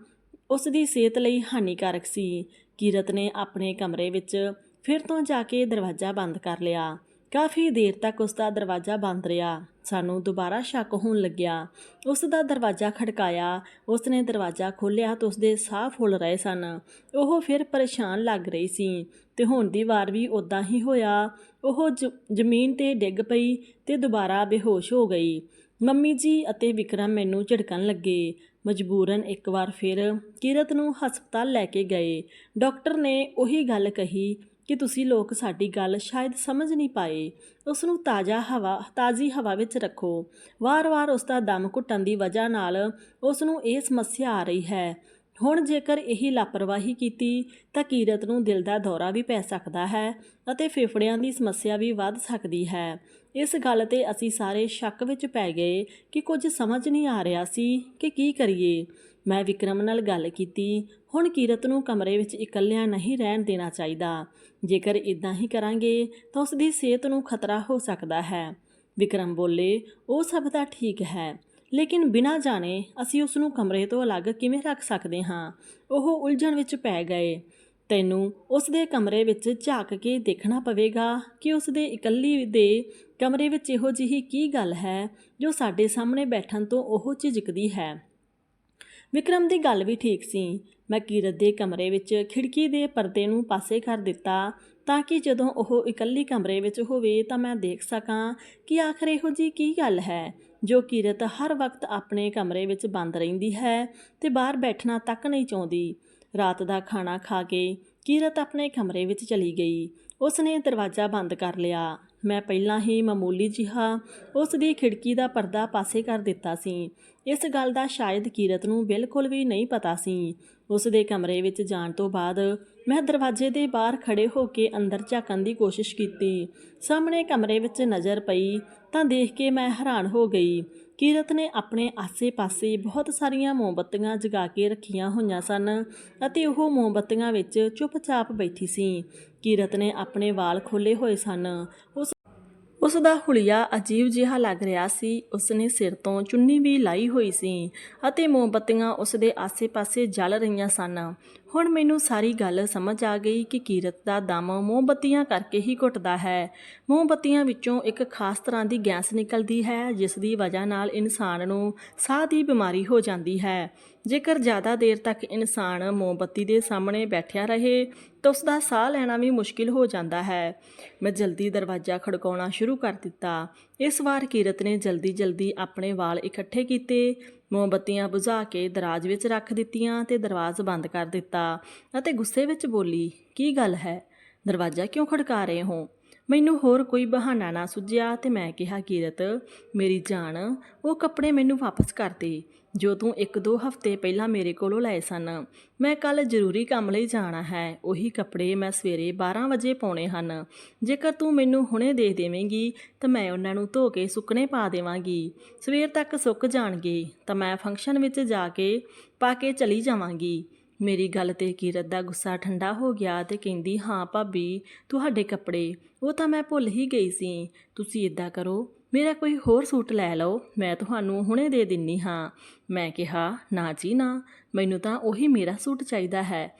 ਉਸ ਦੀ ਸਿਹਤ ਲਈ ਹਾਨੀਕਾਰਕ ਸੀ। ਕਿਰਤ ਨੇ ਆਪਣੇ ਕਮਰੇ ਵਿੱਚ ਫਿਰ ਤੋਂ ਜਾ ਕੇ ਦਰਵਾਜ਼ਾ ਬੰਦ ਕਰ ਲਿਆ। ਕਾਫੀ ਦੇਰ ਤੱਕ ਉਸ ਦਾ ਦਰਵਾਜ਼ਾ ਬੰਦ ਰਿਹਾ। ਸਾਨੂੰ ਦੁਬਾਰਾ ਸ਼ੱਕ ਹੋਣ ਲੱਗਿਆ। ਉਸ ਦਾ ਦਰਵਾਜ਼ਾ ਖੜਕਾਇਆ। ਉਸ ਨੇ ਦਰਵਾਜ਼ਾ ਖੋਲ੍ਹਿਆ ਤਾਂ ਉਸ ਦੇ ਸਾਹ ਫੁੱਲ ਰਹੇ ਸਨ। ਉਹ ਫਿਰ ਪਰੇਸ਼ਾਨ ਲੱਗ ਰਹੀ ਸੀ ਤੇ ਹੁਣ ਦੀ ਵਾਰ ਵੀ ਉਦਾਂ ਹੀ ਹੋਇਆ। ਉਹ ਜ਼ਮੀਨ ਤੇ ਡਿੱਗ ਪਈ ਤੇ ਦੁਬਾਰਾ ਬੇਹੋਸ਼ ਹੋ ਗਈ। ਮੰਮੀ ਜੀ ਅਤੇ ਵਿਕਰਮ ਮੈਨੂੰ ਝਿੜਕਣ ਲੱਗੇ। ਮਜਬੂਰਨ ਇੱਕ ਵਾਰ ਫਿਰ ਕਿਰਤ ਨੂੰ ਹਸਪਤਾਲ ਲੈ ਕੇ ਗਏ। ਡਾਕਟਰ ਨੇ ਉਹੀ ਗੱਲ ਕਹੀ ਕਿ ਤੁਸੀਂ ਲੋਕ ਸਾਡੀ ਗੱਲ ਸ਼ਾਇਦ ਸਮਝ ਨਹੀਂ ਪਾਏ। ਉਸ ਨੂੰ ਤਾਜ਼ਾ ਹਵਾ, ਤਾਜ਼ੀ ਹਵਾ ਵਿੱਚ ਰੱਖੋ। ਵਾਰ-ਵਾਰ ਉਸ ਦਾ ਦਮ ਘੁੱਟਣ ਦੀ ਵਜ੍ਹਾ ਨਾਲ ਉਸ ਨੂੰ ਇਹ ਸਮੱਸਿਆ ਆ ਰਹੀ ਹੈ। ਹੁਣ ਜੇਕਰ ਇਹੀ ਲਾਪਰਵਾਹੀ ਕੀਤੀ, ਤਾਂ ਕੀਰਤ ਨੂੰ ਦਿਲ ਦਾ ਦੌਰਾ ਵੀ ਪੈ ਸਕਦਾ ਹੈ ਅਤੇ ਫੇਫੜਿਆਂ ਦੀ ਸਮੱਸਿਆ ਵੀ ਵੱਧ ਸਕਦੀ ਹੈ। ਇਸ ਗੱਲ ਤੇ ਅਸੀਂ ਸਾਰੇ ਸ਼ੱਕ ਵਿੱਚ ਪੈ ਗਏ ਕਿ ਕੁਝ ਸਮਝ ਨਹੀਂ ਆ ਰਿਹਾ ਸੀ ਕਿ ਕੀ ਕਰੀਏ। ਮੈਂ ਵਿਕਰਮ ਨਾਲ ਗੱਲ ਕੀਤੀ, ਹੁਣ ਕੀਰਤ ਨੂੰ ਕਮਰੇ ਵਿੱਚ ਇਕੱਲਿਆਂ ਨਹੀਂ ਰਹਿਣ ਦੇਣਾ ਚਾਹੀਦਾ। ਜੇਕਰ ਇਦਾਂ ਹੀ ਕਰਾਂਗੇ, ਤਾਂ ਉਸ ਦੀ ਸਿਹਤ ਨੂੰ ਖਤਰਾ ਹੋ ਸਕਦਾ ਹੈ। ਵਿਕਰਮ ਬੋਲੇ, ਉਹ ਸਭ ਤਾਂ ਠੀਕ ਹੈ। ਲੇਕਿਨ ਬਿਨਾਂ ਜਾਣੇ ਅਸੀਂ ਉਸ ਨੂੰ ਕਮਰੇ ਤੋਂ ਅਲੱਗ ਕਿਵੇਂ ਰੱਖ ਸਕਦੇ ਹਾਂ? ਉਹ ਉਲਝਣ ਵਿੱਚ ਪੈ ਗਏ। ਤੈਨੂੰ ਉਸ ਦੇ ਕਮਰੇ ਵਿੱਚ ਝਾਕ ਕੇ ਦੇਖਣਾ ਪਵੇਗਾ ਕਿ ਉਸ ਦੇ ਇਕੱਲੀ ਦੇ ਕਮਰੇ ਵਿੱਚ ਇਹੋ ਜਿਹੀ ਕੀ ਗੱਲ ਹੈ ਜੋ ਸਾਡੇ ਸਾਹਮਣੇ ਬੈਠਣ ਤੋਂ ਉਹ ਝਿਜਕਦੀ ਹੈ। ਵਿਕਰਮ ਦੀ ਗੱਲ ਵੀ ਠੀਕ ਸੀ। ਮੈਂ ਕੀਰਤ ਦੇ ਕਮਰੇ ਵਿੱਚ ਖਿੜਕੀ ਦੇ ਪਰਦੇ ਨੂੰ ਪਾਸੇ ਕਰ ਦਿੱਤਾ ਤਾਂ ਕਿ ਜਦੋਂ ਉਹ ਇਕੱਲੀ ਕਮਰੇ ਵਿੱਚ ਹੋਵੇ ਤਾਂ ਮੈਂ ਦੇਖ ਸਕਾਂ ਕਿ ਆਖਰ ਇਹੋ ਜੀ ਕੀ ਗੱਲ ਹੈ। ਜੋ ਕਿਰਤ ਹਰ ਵਕਤ ਆਪਣੇ ਕਮਰੇ ਵਿੱਚ ਬੰਦ ਰਹਿੰਦੀ ਹੈ ਤੇ ਬਾਹਰ ਬੈਠਣਾ ਤੱਕ ਨਹੀਂ ਚਾਹੁੰਦੀ। ਰਾਤ ਦਾ ਖਾਣਾ ਖਾ ਕੇ ਕੀਰਤ ਆਪਣੇ ਕਮਰੇ ਵਿੱਚ ਚਲੀ ਗਈ। ਉਸ ਨੇ ਦਰਵਾਜ਼ਾ ਬੰਦ ਕਰ ਲਿਆ। ਮੈਂ ਪਹਿਲਾਂ ਹੀ ਮਾਮੂਲੀ ਜਿਹਾ ਉਸ ਦੀ ਖਿੜਕੀ ਦਾ ਪਰਦਾ ਪਾਸੇ ਕਰ ਦਿੱਤਾ ਸੀ। ਇਸ ਗੱਲ ਦਾ ਸ਼ਾਇਦ ਕੀਰਤ ਨੂੰ ਬਿਲਕੁਲ ਵੀ ਨਹੀਂ ਪਤਾ ਸੀ। ਉਸ ਦੇ ਕਮਰੇ ਵਿੱਚ ਜਾਣ ਤੋਂ ਬਾਅਦ ਮੈਂ ਦਰਵਾਜ਼ੇ ਦੇ ਬਾਹਰ ਖੜੇ ਹੋ ਕੇ ਅੰਦਰ ਝਾਕਣ ਦੀ ਕੋਸ਼ਿਸ਼ ਕੀਤੀ। ਸਾਹਮਣੇ ਕਮਰੇ ਵਿੱਚ ਨਜ਼ਰ ਪਈ ਤਾਂ ਦੇਖ ਕੇ ਮੈਂ ਹੈਰਾਨ ਹੋ ਗਈ। ਕੀਰਤ ਨੇ ਆਪਣੇ ਆਸੇ-ਪਾਸੇ ਬਹੁਤ ਸਾਰੀਆਂ ਮੋਮਬੱਤੀਆਂ ਜਗਾ ਕੇ ਰੱਖੀਆਂ ਹੋਈਆਂ ਸਨ ਅਤੇ ਉਹ ਮੋਮਬੱਤੀਆਂ ਵਿੱਚ ਚੁੱਪਚਾਪ ਬੈਠੀ ਸੀ। ਕੀਰਤ ਨੇ ਆਪਣੇ ਵਾਲ ਖੋਲੇ ਹੋਏ ਸਨ। ਉਸ ਉਸ ਦਾ ਹੁਲੀਆ ਅਜੀਬ ਜਿਹਾ ਲੱਗ ਰਿਹਾ ਸੀ। ਉਸ ਨੇ ਸਿਰ ਤੋਂ ਚੁੰਨੀ ਵੀ ਲਾਈ ਹੋਈ ਸੀ ਅਤੇ ਮੋਮਬੱਤੀਆਂ ਉਸ ਦੇ ਆਸੇ-ਪਾਸੇ ਜਲ ਰਹੀਆਂ ਸਨ। ਹੁਣ ਮੈਨੂੰ ਸਾਰੀ ਗੱਲ ਸਮਝ ਆ ਗਈ ਕਿ ਕੀਰਤ ਦਾ ਦਮ ਮੋਮਬੱਤੀਆਂ ਕਰਕੇ ਹੀ ਘੁੱਟਦਾ ਹੈ। ਮੋਮਬੱਤੀਆਂ ਵਿੱਚੋਂ ਇੱਕ ਖਾਸ ਤਰ੍ਹਾਂ ਦੀ ਗੈਸ ਨਿਕਲਦੀ ਹੈ, ਜਿਸ ਦੀ ਵਜ੍ਹਾ ਨਾਲ ਇਨਸਾਨ ਨੂੰ ਸਾਹ ਦੀ ਬਿਮਾਰੀ ਹੋ ਜਾਂਦੀ ਹੈ। ਜੇਕਰ ਜ਼ਿਆਦਾ ਦੇਰ ਤੱਕ ਇਨਸਾਨ ਮੋਮਬੱਤੀ ਦੇ ਸਾਹਮਣੇ ਬੈਠਿਆ ਰਹੇ, ਤਾਂ ਉਸ ਦਾ ਸਾਹ ਲੈਣਾ ਵੀ ਮੁਸ਼ਕਿਲ ਹੋ ਜਾਂਦਾ ਹੈ। ਮੈਂ ਜਲਦੀ ਦਰਵਾਜ਼ਾ ਖੜਕਾਉਣਾ ਸ਼ੁਰੂ ਕਰ ਦਿੱਤਾ। ਇਸ ਵਾਰ ਕੀਰਤ ਨੇ ਜਲਦੀ-ਜਲਦੀ ਆਪਣੇ ਵਾਲ ਇਕੱਠੇ ਕੀਤੇ, ਮੋਮਬੱਤੀਆਂ ਬੁਝਾ ਕੇ ਦਰਾਜ ਵਿੱਚ ਰੱਖ ਦਿੱਤੀਆਂ ਤੇ ਦਰਵਾਜ਼ਾ ਬੰਦ ਕਰ ਦਿੱਤਾ ਅਤੇ ਗੁੱਸੇ ਵਿੱਚ ਬੋਲੀ, ਕੀ ਗੱਲ ਹੈ? ਦਰਵਾਜ਼ਾ ਕਿਉਂ ਖੜਕਾ ਰਹੇ ਹੋ? ਮੈਨੂੰ ਹੋਰ ਕੋਈ ਬਹਾਨਾ ਨਾ ਸੁਝਿਆ ਤੇ ਮੈਂ ਕਿਹਾ, ਕੀਰਤ, ਮੇਰੀ ਜਾਨ, ਉਹ ਕੱਪੜੇ ਮੈਨੂੰ ਵਾਪਸ ਕਰ ਦੇ। ਜੋ ਤੂੰ ਇੱਕ ਦੋ ਹਫ਼ਤੇ ਪਹਿਲਾਂ ਮੇਰੇ ਕੋਲੋਂ ਲਏ ਸਨ। ਮੈਂ ਕੱਲ ਜ਼ਰੂਰੀ ਕੰਮ ਲਈ ਜਾਣਾ ਹੈ। ਉਹੀ ਕੱਪੜੇ ਮੈਂ ਸਵੇਰੇ 12 ਵਜੇ ਪਾਉਣੇ ਹਨ। ਜੇਕਰ ਤੂੰ ਮੈਨੂੰ ਹੁਣੇ ਦੇ ਦੇਵੇਂਗੀ, ਤਾਂ ਮੈਂ ਉਹਨਾਂ ਨੂੰ ਧੋ ਕੇ ਸੁੱਕਣੇ ਪਾ ਦੇਵਾਂਗੀ। ਸਵੇਰ ਤੱਕ ਸੁੱਕ ਜਾਣਗੇ, ਤਾਂ ਮੈਂ ਫੰਕਸ਼ਨ ਵਿੱਚ ਜਾ ਕੇ ਪਾ ਕੇ ਚਲੀ ਜਾਵਾਂਗੀ। ਮੇਰੀ ਗੱਲ ਤੇ ਕੀਰਤ ਦਾ ਗੁੱਸਾ ਠੰਡਾ ਹੋ ਗਿਆ ਤੇ ਕਹਿੰਦੀ, ਹਾਂ ਭਾਬੀ, ਤੁਹਾਡੇ ਕੱਪੜੇ, ਉਹ ਤਾਂ ਮੈਂ ਭੁੱਲ ਹੀ ਗਈ ਸੀ। ਤੁਸੀਂ ਇਦਾਂ ਕਰੋ ਮੇਰਾ ਕੋਈ ਹੋਰ ਸੂਟ ਲੈ ਲਓ, ਮੈਂ ਤੁਹਾਨੂੰ ਹੁਣੇ ਦੇ ਦਿੰਨੀ ਹਾਂ। ਮੈਂ ਕਿਹਾ, ਨਾ ਜੀ ਨਾ, ਮੈਨੂੰ ਤਾਂ ਉਹੀ ਮੇਰਾ ਸੂਟ ਚਾਹੀਦਾ ਹੈ।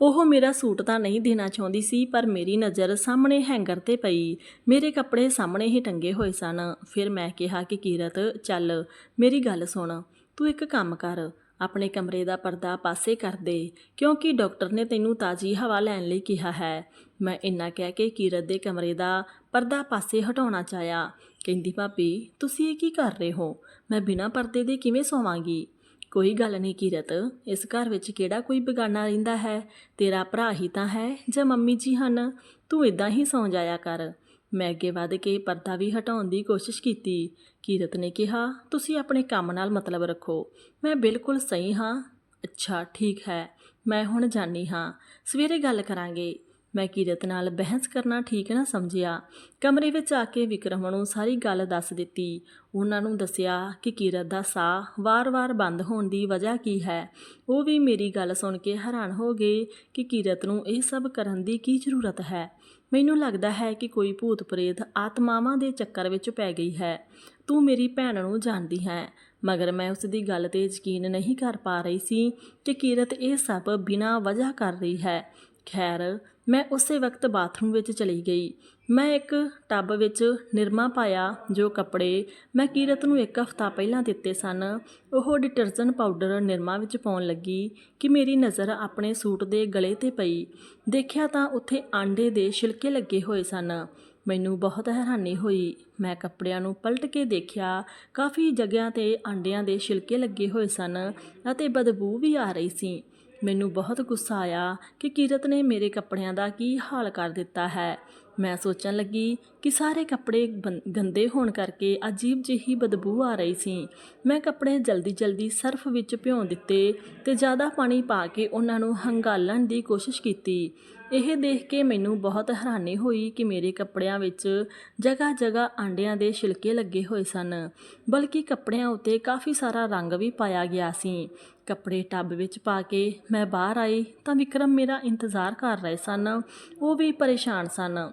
ਉਹ ਮੇਰਾ ਸੂਟ ਤਾਂ ਨਹੀਂ ਦੇਣਾ ਚਾਹੁੰਦੀ ਸੀ, ਪਰ ਮੇਰੀ ਨਜ਼ਰ ਸਾਹਮਣੇ ਹੈਂਗਰ ਤੇ ਪਈ। ਮੇਰੇ ਕੱਪੜੇ ਸਾਹਮਣੇ ਹੀ ਟੰਗੇ ਹੋਏ ਸਨ। ਫਿਰ ਮੈਂ ਕਿਹਾ ਕਿ ਕੀਰਤ, ਚੱਲ, ਮੇਰੀ ਗੱਲ ਸੁਣ, ਤੂੰ ਇੱਕ ਕੰਮ ਕਰ, ਆਪਣੇ ਕਮਰੇ ਦਾ ਪਰਦਾ ਪਾਸੇ ਕਰ ਦੇ, ਕਿਉਂਕਿ ਡਾਕਟਰ ਨੇ ਤੈਨੂੰ ਤਾਜ਼ੀ ਹਵਾ ਲੈਣ ਲਈ ਕਿਹਾ ਹੈ। ਮੈਂ ਇੰਨਾ ਕਹਿ ਕੇ ਕੀਰਤ ਦੇ ਕਮਰੇ ਦਾ ਪਰਦਾ ਪਾਸੇ ਹਟਾਉਣਾ ਚਾਹਿਆ। ਕਹਿੰਦੀ, ਭਾਬੀ, ਤੁਸੀਂ ਇਹ ਕੀ ਕਰ ਰਹੇ ਹੋ? ਮੈਂ ਬਿਨਾਂ ਪਰਦੇ ਦੇ ਕਿਵੇਂ ਸੋਵਾਂਗੀ? ਕੋਈ ਗੱਲ ਨਹੀਂ ਕੀਰਤ, ਇਸ ਘਰ ਵਿੱਚ ਕਿਹੜਾ ਕੋਈ ਬਗਾਨਾ ਰਹਿੰਦਾ ਹੈ? ਤੇਰਾ ਭਰਾ ਹੀ ਤਾਂ ਹੈ ਜਾਂ ਮੰਮੀ ਜੀ ਹਨ? ਤੂੰ ਇਦਾਂ ਹੀ ਸੌਂ ਜਾਇਆ ਕਰ। ਮੈਂ ਅੱਗੇ ਵਧ ਕੇ ਪਰਦਾ ਵੀ ਹਟਾਉਣ ਦੀ ਕੋਸ਼ਿਸ਼ ਕੀਤੀ। ਕੀਰਤ ਨੇ ਕਿਹਾ, ਤੁਸੀਂ ਆਪਣੇ ਕੰਮ ਨਾਲ ਮਤਲਬ ਰੱਖੋ। ਮੈਂ ਬਿਲਕੁਲ ਸਹੀ ਹਾਂ। ਅੱਛਾ, ਠੀਕ ਹੈ। ਮੈਂ ਹੁਣ ਜਾਣੀ ਹਾਂ। ਸਵੇਰੇ ਗੱਲ ਕਰਾਂਗੇ। ਮੈਂ ਕਿਰਤ ਨਾਲ ਬਹਿਸ ਕਰਨਾ ਠੀਕ ਨਾ ਸਮਝਿਆ। ਕਮਰੇ ਵਿੱਚ ਆ ਕੇ ਵਿਕਰਮ ਨੂੰ ਸਾਰੀ ਗੱਲ ਦੱਸ ਦਿੱਤੀ। ਉਹਨਾਂ ਨੂੰ ਦੱਸਿਆ ਕਿ ਕਿਰਤ ਦਾ ਸਾਹ ਵਾਰ-ਵਾਰ ਬੰਦ ਹੋਣ ਦੀ ਵਜ੍ਹਾ ਕੀ ਹੈ। ਉਹ ਵੀ ਮੇਰੀ ਗੱਲ ਸੁਣ ਕੇ ਹੈਰਾਨ ਹੋ ਗਏ ਕਿ ਕਿਰਤ ਨੂੰ ਇਹ ਸਭ ਕਰਨ ਦੀ ਕੀ ਜ਼ਰੂਰਤ ਹੈ। ਮੈਨੂੰ ਲੱਗਦਾ ਹੈ ਕਿ ਕੋਈ ਭੂਤ ਪ੍ਰੇਤ ਆਤਮਾਵਾਂ ਦੇ ਚੱਕਰ ਵਿੱਚ ਪੈ ਗਈ ਹੈ। ਤੂੰ ਮੇਰੀ ਭੈਣ ਨੂੰ ਜਾਣਦੀ ਹੈ, ਮਗਰ ਮੈਂ ਉਸ ਦੀ ਗੱਲ ਤੇ ਯਕੀਨ ਨਹੀਂ ਕਰ ਪਾ ਰਹੀ ਸੀ ਕਿ ਕਿਰਤ ਇਹ ਸਭ ਬਿਨਾਂ ਵਜ੍ਹਾ ਕਰ ਰਹੀ ਹੈ। ਖੈਰ, ਮੈਂ ਉਸੇ ਵਕਤ ਬਾਥਰੂਮ ਵਿੱਚ ਚਲੀ ਗਈ। ਮੈਂ ਇੱਕ ਟੱਬ ਵਿੱਚ ਨਿਰਮਾ ਪਾਇਆ, ਜੋ ਕੱਪੜੇ ਮੈਂ ਕੀਰਤ ਨੂੰ ਇੱਕ ਹਫ਼ਤਾ ਪਹਿਲਾਂ ਦਿੱਤੇ ਸਨ। ਉਹ ਡਿਟਰਜੈਂਟ ਪਾਊਡਰ ਨਿਰਮਾ ਵਿੱਚ ਪਾਉਣ ਲੱਗੀ ਕਿ ਮੇਰੀ ਨਜ਼ਰ ਆਪਣੇ ਸੂਟ ਦੇ ਗਲੇ ਤੇ ਪਈ। ਦੇਖਿਆ ਤਾਂ ਉੱਥੇ ਆਂਡੇ ਦੇ ਛਿਲਕੇ ਲੱਗੇ ਹੋਏ ਸਨ। ਮੈਨੂੰ ਬਹੁਤ ਹੈਰਾਨੀ ਹੋਈ। ਮੈਂ ਕੱਪੜਿਆਂ ਨੂੰ ਪਲਟ ਕੇ ਦੇਖਿਆ, ਕਾਫੀ ਜਗ੍ਹਾ ਤੇ ਆਂਡਿਆਂ ਦੇ ਛਿਲਕੇ ਲੱਗੇ ਹੋਏ ਸਨ ਅਤੇ ਬਦਬੂ ਵੀ ਆ ਰਹੀ ਸੀ। ਮੈਨੂੰ ਬਹੁਤ ਗੁੱਸਾ ਆਇਆ ਕਿ ਕਿਰਤ ਨੇ ਮੇਰੇ ਕੱਪੜਿਆਂ ਦਾ ਕੀ ਹਾਲ ਕਰ ਦਿੱਤਾ ਹੈ। ਮੈਂ ਸੋਚਣ ਲੱਗੀ ਕਿ ਸਾਰੇ ਕੱਪੜੇ ਬੰ- ਗੰਦੇ ਹੋਣ ਕਰਕੇ ਅਜੀਬ ਜਿਹੀ ਬਦਬੂ ਆ ਰਹੀ ਸੀ। ਮੈਂ ਕੱਪੜੇ ਜਲਦੀ-ਜਲਦੀ ਸਰਫ ਵਿੱਚ ਭਿਉਂ ਦਿੱਤੇ ਤੇ ਜ਼ਿਆਦਾ ਪਾਣੀ ਪਾ ਕੇ ਉਹਨਾਂ ਨੂੰ ਹੰਗਾਲਣ ਦੀ ਕੋਸ਼ਿਸ਼ ਕੀਤੀ। ਇਹ ਦੇਖ ਕੇ ਮੈਨੂੰ ਬਹੁਤ ਹੈਰਾਨੀ ਹੋਈ ਕਿ ਮੇਰੇ ਕੱਪੜਿਆਂ ਵਿੱਚ ਜਗ੍ਹਾ-ਜਗ੍ਹਾ ਆਂਡਿਆਂ ਦੇ ਛਿਲਕੇ ਲੱਗੇ ਹੋਏ ਸਨ, ਬਲਕਿ ਕੱਪੜਿਆਂ ਉੱਤੇ ਕਾਫੀ ਸਾਰਾ ਰੰਗ ਵੀ ਪਾਇਆ ਗਿਆ ਸੀ। ਕੱਪੜੇ ਟੱਬ ਵਿੱਚ ਪਾ ਕੇ ਮੈਂ ਬਾਹਰ ਆਈ ਤਾਂ ਵਿਕਰਮ ਮੇਰਾ ਇੰਤਜ਼ਾਰ ਕਰ ਰਹੇ ਸਨ, ਉਹ ਵੀ ਪਰੇਸ਼ਾਨ ਸਨ।